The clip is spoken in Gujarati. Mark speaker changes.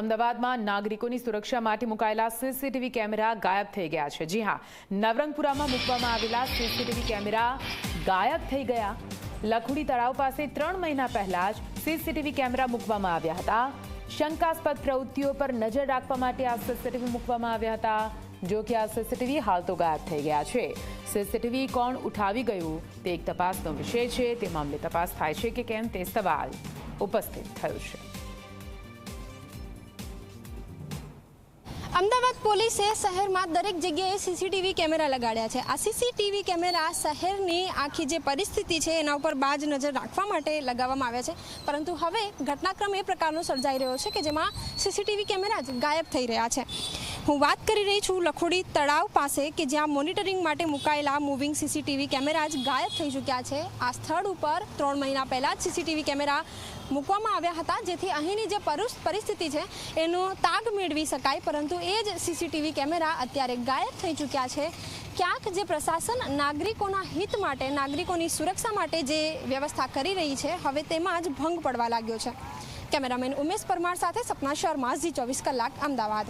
Speaker 1: અમદાવાદમાં નાગરિકોની સુરક્ષા માટે મુકાયેલા સીસીટીવી કેમેરા ગાયબ થઈ ગયા છે. જી હા, નવરંગપુરામાં મૂકવામાં આવેલા સીસીટીવી કેમેરા ગાયબ થઈ ગયા. લખુડી તળાવ પાસે ત્રણ મહિના પહેલા જ સીસીટીવી કેમેરા મૂકવામાં આવ્યા હતા. શંકાસ્પદ પ્રવૃત્તિઓ પર નજર રાખવા માટે આ સીસીટીવી મૂકવામાં આવ્યા હતા. જો કે આ સીસીટીવી હાલ તો ગાયબ થઈ ગયા છે. સીસીટીવી કોણ ઉઠાવી ગયું તે એક તપાસનો વિષય છે. તે મામલે તપાસ થાય છે કે કેમ તે સવાલ ઉપસ્થિત થયો છે.
Speaker 2: અમદાવાદ પોલીસે શહેરમાં દરેક જગ્યાએ સીસીટીવી કેમેરા લગાડ્યા છે. આ સીસીટીવી કેમેરા શહેરની આખી જે પરિસ્થિતિ છે, એના ઉપર બાજ નજર રાખવા માટે લગાવવામાં આવ્યા છે. પરંતુ હવે ઘટનાક્રમ એ પ્રકારનો સર્જાઈ રહ્યો છે કે જેમાં સીસીટીવી કેમેરા જ ગાયબ થઈ રહ્યા છે. હું વાત કરી રહી છું લખોડી તળાવ પાસે કે જ્યાં મોનિટરિંગ માટે મુકાયેલા મૂવિંગ સીસીટીવી કેમેરા જ ગાયબ થઈ ચૂક્યા છે. આ સ્થળ ઉપર ત્રણ મહિના પહેલાં જ સીસીટીવી કેમેરા મૂકવામાં આવ્યા હતા, જેથી અહીંની જે પરિસ્થિતિ છે એનો તાગ મેળવી શકાય, પરંતુ એ જ સીસીટીવી કેમેરા અત્યારે ગાયબ થઈ ચૂક્યા છે. ક્યાંક જે પ્રશાસન નાગરિકોના હિત માટે, નાગરિકોની સુરક્ષા માટે જે વ્યવસ્થા કરી રહી છે, હવે તેમાં જ ભંગ પડવા લાગ્યો છે. કેમેરામેન ઉમેશ પરમાર સાથે સપના શર્મા, ઝી ચોવીસ કલાક, અમદાવાદ.